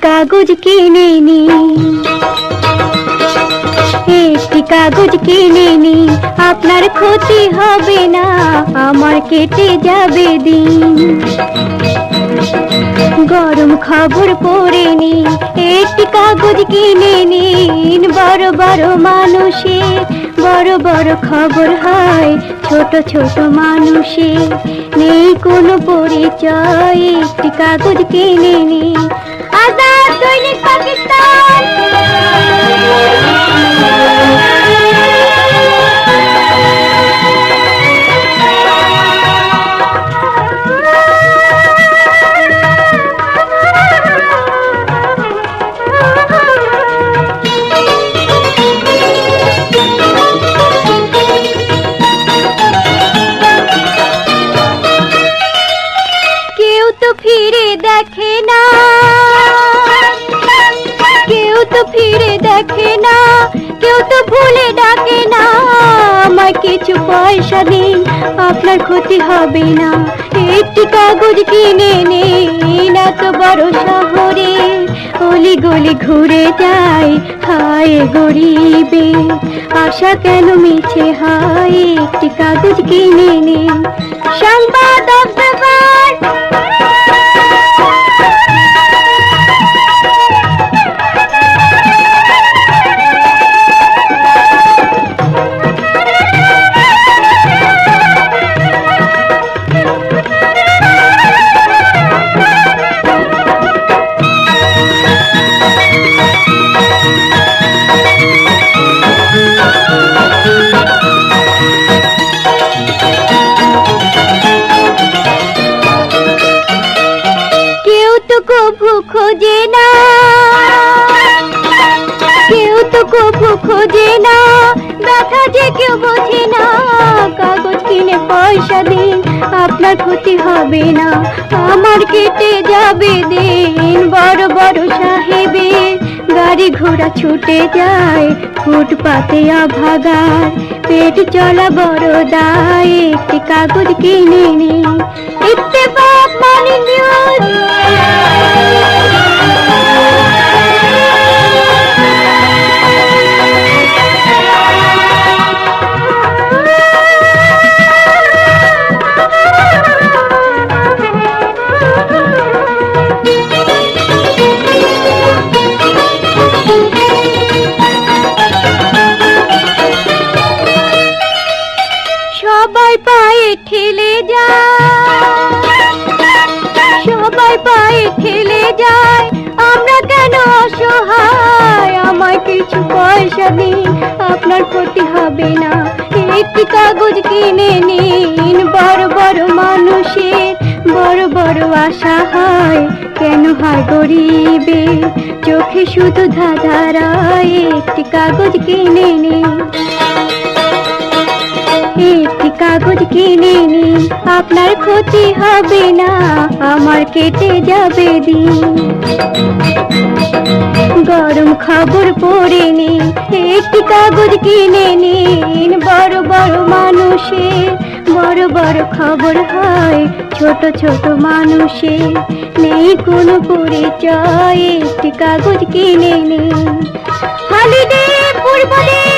কাগজ কিনে নি। একটি কাগজ কিনে নি, আপনার ক্ষতি হবে না, আমার কেটে যাবে দিন। গরম খবর পড়ে নি, একটি কাগজ কিনে নিন বড় বড় মানুষের বড় বড় খবর হয় ছোট ছোট মানুষের নেই কোনো পরিচয়, একটি কাগজ কিনে নিন আজাদ দৈনিক পাকিস্তান কেউ তো ফিরে দেখে দেখে না, কেউ তো ভুলে ডাকে না। আমার কিছু পয়সা দিন আপনার ক্ষতি হবে না। একটি কাগজ কিনে নিন এত বড় শহরে। অলি গলি ঘুরে যায়, হায় গরিবে। আশা কেন মিছে হায়? একটি কাগজ কিনে নিন। পয়সা দিন আপনার ক্ষতি হবে না। আমার কেটে যাবে দিন, বড় বড় সাহেবে। গাড়ি ঘোড়া ছুটে যায়, ফুটপাতে আভাগার পেট চলা বড় দায়, একটি কাগজ কিনে নিন সবাই পায়ে ঠেলে যায়। আমরা কেন অসহায়? আমায় কিছু পয়সা দিন, আপনার ক্ষতি হবে না। একটি কাগজ কিনে নিন, বড় বড় মানুষের। বড় বড় আশা হয়, কেন হয় গরিবে চোখে শুধু ধাঁধারায় একটি কাগজ কিনে নিন। একটি কাগজ কিনে নিন, আপনার ক্ষতি হবে না। আমার কেটে যাবে দিন। গরম খবর পড়ে নিন একটি কাগজ কিনে নিন। বড় বড় মানুষের, বড় বড় খবর হয় ছোট ছোট মানুষের। নেই কোনো পরিচয়, একটি কাগজ কিনে নিন। হলিডে তাজা